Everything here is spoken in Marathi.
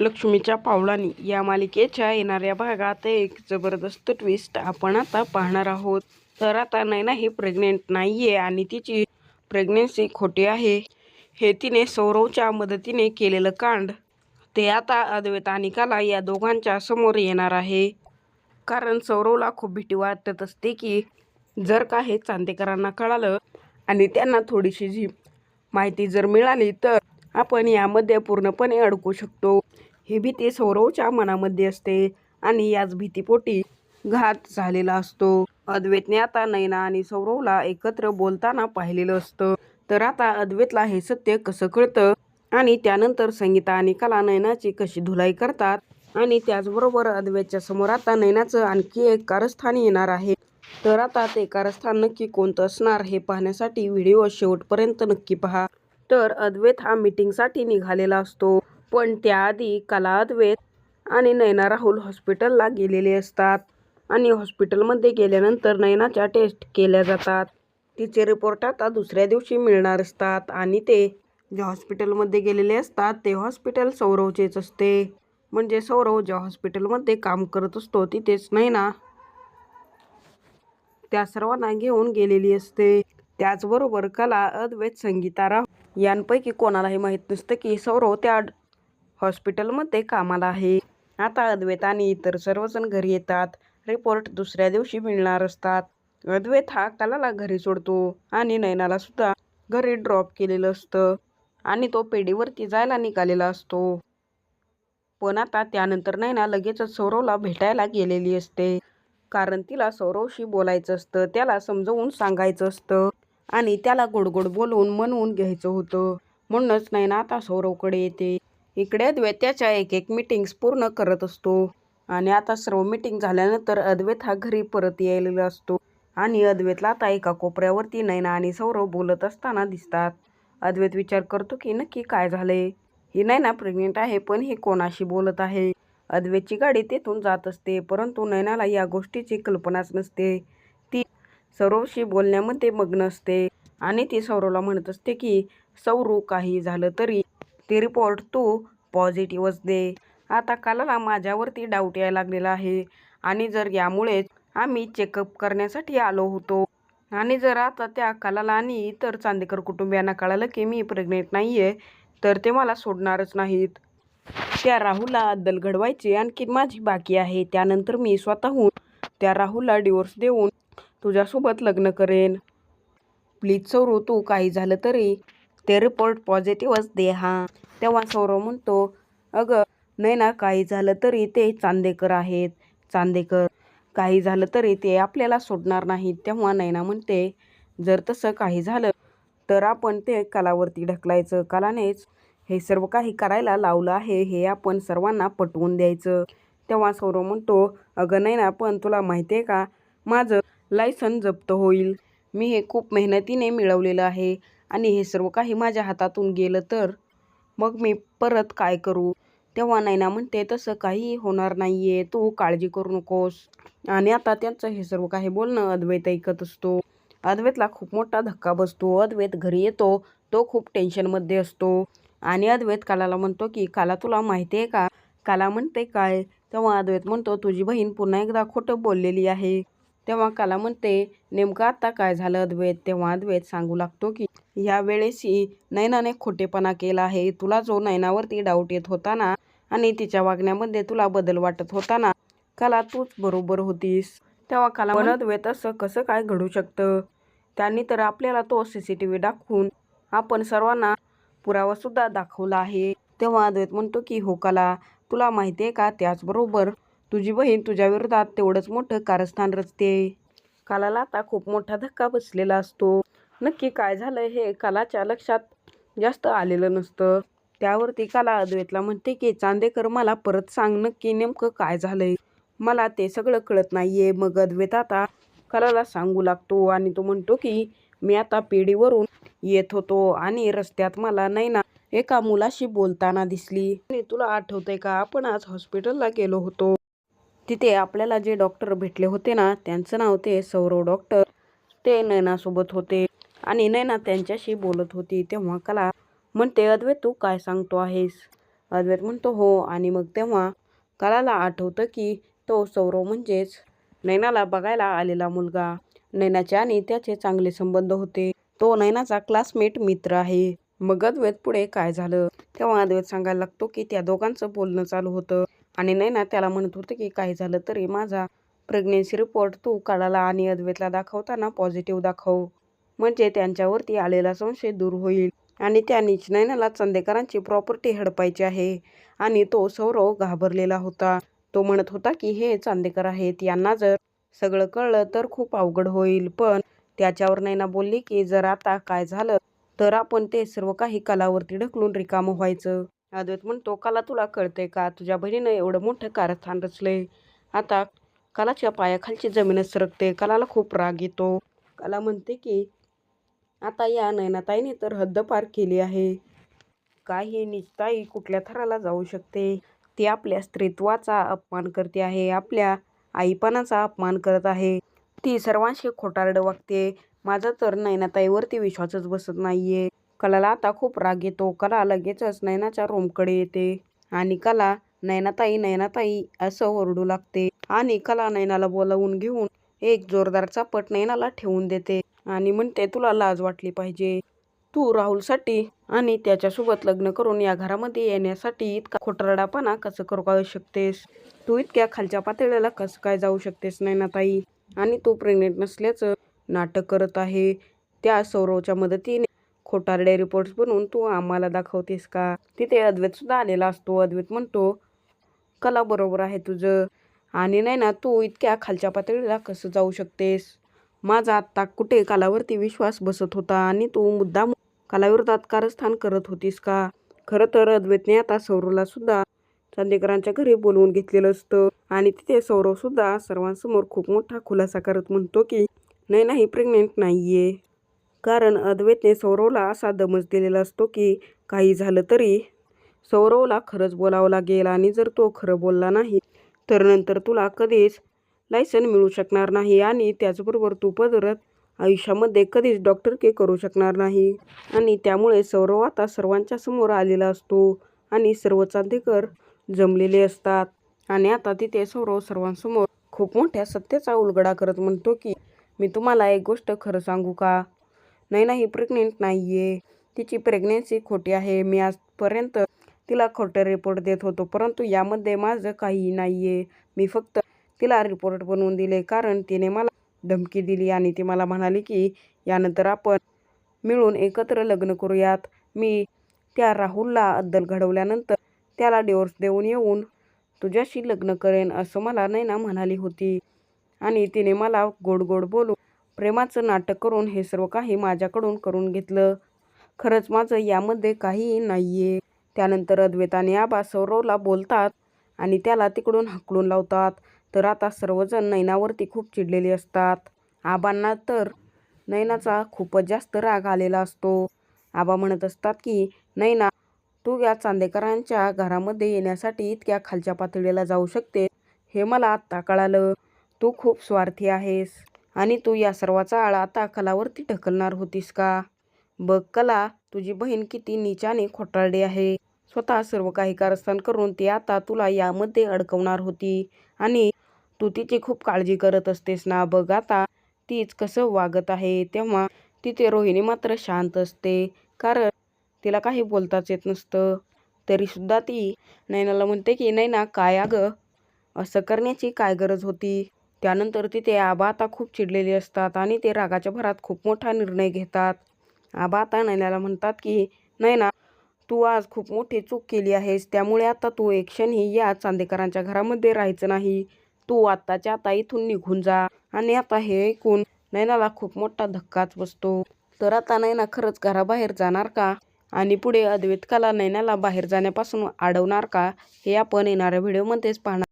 लक्ष्मीच्या पावलांनी या मालिकेच्या येणाऱ्या भागात एक जबरदस्त ट्विस्ट आपण आता पाहणार आहोत. तर आता नैना ही प्रेग्नेंट नाहीये आणि तिची प्रेग्नेन्सी खोटी आहे. हे तिने सौरवच्या मदतीने केलेलं कांड. ते आता अद्वैत आणि कला या दोघांच्या समोर येणार आहे. कारण सौरवला खूप भीती वाटत असते की जर का हे चांदेकरांना कळालं आणि त्यांना थोडीशी जी माहिती जर मिळाली तर आपण यामध्ये पूर्णपणे अडकू शकतो. ही भीती सौरवच्या मनामध्ये असते आणि याच भीतीपोटी घात झालेला असतो. अद्वैतने आता नैना आणि सौरवला एकत्र बोलताना पाहिलेलं असतं. तर आता अद्वैतला हे सत्य कसं कळतं? आणि त्यानंतर संगीता आणि कला नैनाची कशी धुलाई करतात? आणि त्याचबरोबर अद्वैतच्या समोर आता नैनाचं आणखी एक कारस्थान येणार आहे. तर आता ते कारस्थान नक्की कोणतं असणार हे पाहण्यासाठी व्हिडिओ शेवटपर्यंत नक्की पहा. तर अद्वैत हा मीटिंगसाठी निघालेला असतो. पण त्याआधी कला आणि नैना राहुल हॉस्पिटलला गेलेले असतात आणि हॉस्पिटलमध्ये गेल्यानंतर नैनाच्या टेस्ट केल्या जातात. तिचे रिपोर्ट आता दुसऱ्या दिवशी मिळणार असतात आणि ते ज्या हॉस्पिटलमध्ये गेलेले असतात ते हॉस्पिटल सौरवचेच असते. म्हणजे सौरव ज्या हॉस्पिटलमध्ये काम करत असतो तिथेच नैना त्या सर्वांना घेऊन गेलेली असते. त्याचबरोबर कला अद्वैत संगीता राव यांपैकी कोणालाही माहीत नसतं की सौरव त्या हॉस्पिटलमध्ये कामाला आहे. आता अद्वैत आणि इतर सर्वजण घरी येतात. रिपोर्ट दुसऱ्या दिवशी मिळणार असतात. अद्वैत हा कलाला घरी सोडतो आणि नैनाला सुद्धा घरी ड्रॉप केलेलं असतं आणि तो पेढीवरती जायला निघालेला असतो. पण आता त्यानंतर नैना लगेचच सौरवला भेटायला गेलेली असते. कारण तिला सौरवशी बोलायचं असतं त्याला समजवून सांगायचं असतं आणि त्याला गोडगोड बोलवून मनवून घ्यायचं होतं. म्हणूनच नैना आता सौरवकडे येते. इकडे अद्वेत्याच्या एक एक मिटिंग्स पूर्ण करत असतो. आणि आता सर्व मिटिंग झाल्यानंतर अद्वैत हा घरी परत यायलेला असतो. आणि अद्वैतला आता एका कोपऱ्यावरती नैना आणि सौरव बोलत असताना दिसतात. अद्वैत विचार करतो की नक्की काय झाले ही नैना प्रेग्नेंट आहे पण ही कोणाशी बोलत आहे? अद्वैतची गाडी तेथून जात असते परंतु नैनाला या गोष्टीची कल्पनाच नसते. ती सौरवशी बोलण्यामध्ये मग्न असते. आणि ती सौरवला म्हणत असते की सौरू काही झालं तरी ते रिपोर्ट तू पॉझिटिव्हच दे. आता कालाला माझ्यावरती डाऊट यायला लागलेला आहे. आणि जर यामुळेच आम्ही चेकअप करण्यासाठी आलो होतो. आणि जर आता त्या कलाला आणि इतर चांदेकर कुटुंबियांना कळालं की मी प्रेग्नेंट नाही आहे तर ते मला सोडणारच नाहीत. त्या राहुलला अद्दल घडवायची आणखी माझी बाकी आहे. त्यानंतर मी स्वतःहून त्या राहुलला डिवोर्स देऊन तुझ्यासोबत लग्न करेन. प्लीज सौरू तू काही झालं तरी ते रिपोर्ट पॉझिटिव्हच दे हा. तेव्हा सौरव म्हणतो अगं नाही ना काही झालं तरी ते चांदेकर आहेत. चांदेकर काही झालं तरी ते आपल्याला सोडणार नाहीत. तेव्हा नैना म्हणते जर तसं काही झालं तर आपण ते कलावरती ढकलायचं. कलानेच हे सर्व काही करायला लावलं आहे हे आपण सर्वांना पटवून द्यायचं. तेव्हा सौरव म्हणतो अगं नाही ना पण तुला माहिती आहे का? माझं लायसन जप्त होईल. मी हे खूप मेहनतीने मिळवलेलं आहे. आणि हे सर्व काही माझ्या हातातून गेलं तर मग मी परत काय करू? तेव्हा नैना म्हणते तसं काही होणार नाही आहे तू काळजी करू नकोस. आणि आता त्यांचं हे सर्व काही बोलणं अद्वैत ऐकत असतो. अद्वैतला खूप मोठा धक्का बसतो. अद्वैत घरी येतो. तो खूप टेन्शनमध्ये असतो. आणि अद्वैत कालाला म्हणतो की काला तुला माहिती आहे का? काला म्हणते काय? तेव्हा अद्वैत म्हणतो तुझी बहीण पुन्हा एकदा खोटं बोललेली आहे. तेव्हा काला म्हणते नेमकं आता काय झालं अद्वैत? तेव्हा अद्वैत सांगू लागतो की ह्या वेळेसही नैनाने खोटेपणा केला आहे. तुला जो नैनावरती डाऊट येत होता ना आणि तिच्या वागण्यामध्ये तुला बदल वाटत होता ना काला तूच बरोबर होतीस. तेव्हा काला पण अद्वैत असं कसं काय घडू शकतं? त्यांनी तर आपल्याला तो सी सी टी व्ही दाखवून आपण सर्वांना पुरावासुद्धा दाखवला आहे. तेव्हा अद्वैत म्हणतो की हो कला तुला माहिती आहे का त्याचबरोबर तुझी बहीण तुझ्या विरोधात तेवढंच मोठं कारस्थान रचते. कालाला आता खूप मोठा धक्का बसलेला असतो. नक्की काय झालं हे कालाच्या लक्षात जास्त आलेलं नसतं. त्यावरती काला अद्वैतला म्हणते की चांदेकर मला परत सांग नक्की नेमकं काय झालंय? मला ते सगळं कळत नाहीये. मग अद्वैत आता कलाला सांगू लागतो आणि तो म्हणतो की मी आता पिढीवरून येत होतो आणि रस्त्यात मला नाही ना एका मुलाशी बोलताना दिसली. आणि तुला आठवतंय का? आपण आज हॉस्पिटलला गेलो होतो. तिथे आपल्याला जे डॉक्टर भेटले होते ना त्यांचं नाव ते सौरव डॉक्टर. ते नैनासोबत होते आणि नैना त्यांच्याशी बोलत होती. तेव्हा कला म्हणते अद्वैत तू काय सांगतो आहेस? अद्वैत म्हणतो हो. आणि मग तेव्हा कलाला आठवतं की तो सौरव म्हणजेच नैनाला बघायला आलेला मुलगा. नैनाचे आणि त्याचे चांगले संबंध होते. तो नैनाचा क्लासमेट मित्र आहे. मग अद्वैत पुढे काय झालं? तेव्हा अद्वैत सांगायला लागतो की त्या दोघांचं बोलणं चालू होतं. आणि नैना त्याला म्हणत होतं की काही झालं तरी माझा प्रेग्नेन्सी रिपोर्ट तू काढाला आणि अद्वैतला दाखवताना पॉझिटिव्ह दाखव. म्हणजे त्यांच्यावरती आलेला संशय दूर होईल. आणि त्या नैनाला चांदेकरांची प्रॉपर्टी हडपायची आहे. आणि तो सौरव घाबरलेला होता. तो म्हणत होता की हे चांदेकर आहेत यांना जर सगळं कळलं तर खूप अवघड होईल. पण त्याच्यावर नैना बोलली की जर आता काय झालं तर आपण ते सर्व काही कलावरती ढकलून रिकामं व्हायचं. अद्वैत म्हणतो कला तुला कळते का? तुझ्या बहिणीनं एवढं मोठं कारस्थान रचलंय. आता कलाच्या पायाखालची जमीनच सरकते कलाला खूप राग येतो. कला म्हणते की आता या नयनाताईने तर हद्द पार केली आहे. काही निजताई कुठल्या थराला जाऊ शकते. ती आपल्या स्त्रीत्वाचा अपमान करते आहे. आपल्या आईपणाचा अपमान करत आहे. ती सर्वांशी खोटारड वागते. माझा तर नयनाताईवरती विश्वासच बसत नाहीये. कलाला आता खूप राग येतो. कला लगेचच नयनाच्या रूमकडे येते आणि कला नयनाताई नयनाताई असं ओरडू लागते आणि कला नयनाला बोलावून घेऊन एक जोरदार चापट नयनाला ठेवून देते आणि म्हणते तुला लाज वाटली पाहिजे. तू राहुलसाठी आणि त्याच्यासोबत लग्न करून या घरामध्ये येण्यासाठी इतका खोटरडापणा कसं करू शकतेस? तू इतक्या खालच्या पातळीला कसं काय जाऊ शकतेस नयनाताई? आणि तू प्रेग्नेंट नसल्याचं नाटक करत आहे. त्या सौरवच्या मदतीने खोटारडे रिपोर्ट्स बनवून तू आम्हाला दाखवतेस का? तिथे अद्वैतसुद्धा आलेला असतो. अद्वैत म्हणतो कला बरोबर आहे तुझं. आणि नाही ना तू इतक्या खालच्या पातळीला कसं जाऊ शकतेस? माझा आत्ता कुठे कलावरती विश्वास बसत होता आणि तू मुद्दाम कलाविरोधात कारस्थान करत होतीस का? खरं तर अद्वैतने आता सौरवला सुद्धा चांदेकरांच्या घरी बोलवून घेतलेलं असतं. आणि तिथे सौरव सुद्धा सर्वांसमोर खूप मोठा खुलासा करत म्हणतो की नाही नाही प्रेग्नेंट नाहीये. कारण अद्वैतने सौरवला असा दमज दिलेला असतो की काही झालं तरी सौरवला खरंच बोलावं लागेल आणि जर तो खरं बोलला नाही तर नंतर तुला कधीच लायसन मिळू शकणार नाही आणि त्याचबरोबर तू पदरत आयुष्यामध्ये कधीच डॉक्टर के करू शकणार नाही. आणि त्यामुळे सौरव आता सर्वांच्या समोर आलेला असतो आणि सर्व चांदेकर जमलेले असतात. आणि आता तिथे सौरव सर्वांसमोर खूप मोठ्या सत्याचा उलगडा करत म्हणतो की मी तुम्हाला एक गोष्ट खरं सांगू का? नाही नाही प्रेग्नेंट नाही आहे तिची प्रेग्नेन्सी खोटी आहे. मी आजपर्यंत तिला खोटे रिपोर्ट देत होतो. परंतु यामध्ये माझं काहीही नाही आहे मी फक्त तिला रिपोर्ट बनवून दिले. कारण तिने मला धमकी दिली आणि ती मला म्हणाली की यानंतर आपण मिळून एकत्र लग्न करूयात. मी त्या राहुलला अद्दल घडवल्यानंतर त्याला डिवोर्स देऊन येऊन तुझ्याशी लग्न करेन असं मला नैना म्हणाली होती. आणि तिने मला गोड गोड बोलून प्रेमाचं नाटक करून हे सर्व काही माझ्याकडून करून घेतलं. खरंच माझं यामध्ये काहीही नाही आहे त्यानंतर अद्वैताने आबा सौरवला बोलतात आणि त्याला तिकडून हकलून लावतात. तर आता सर्वजण नैनावरती खूप चिडलेले असतात. आबांना तर नैनाचा खूपच जास्त राग आलेला असतो. आबा म्हणत असतात की नैना तू या चांदेकरांच्या घरामध्ये येण्यासाठी इतक्या खालच्या पातळीला जाऊ शकते. हे मला आत्ता कळालं. तू खूप स्वार्थी आहेस. आणि तू या सर्वाचा आळा आता कलावरती ढकलणार होतीस का? बघ कला तुझी बहीण किती नीचाने खोटारडी आहे. स्वतः सर्व काही कारस्थान करून ती आता तुला यामध्ये अडकवणार होती. आणि तू तिची खूप काळजी करत असतेस ना? बघ आता तीच कसं वागत आहे. तेव्हा तिथे रोहिणी मात्र शांत असते. कारण तिला काही बोलताच येत नसतं. तरीसुद्धा ती नैनाला म्हणते की नैना काय अगं? असं करण्याची काय गरज होती? त्यानंतर तिथे आबा आता खूप चिडलेले असतात आणि ते रागाच्या भरात खूप मोठा निर्णय घेतात. आबा आता नैनाला म्हणतात की नैना तू आज खूप मोठी चूक केली आहेस. त्यामुळे आता तू एक क्षणही या चांदेकरांच्या घरामध्ये राहायचं नाही. तू आत्ताच्या आता इथून निघून जा आणि आता हे ऐकून नैनाला खूप मोठा धक्काच बसतो. तर आता नैना खरंच घराबाहेर जाणार का? आणि पुढे अद्वैतकाला नैनाला बाहेर जाण्यापासून अडवणार का? हे आपण येणाऱ्या व्हिडिओमध्येच पाहणार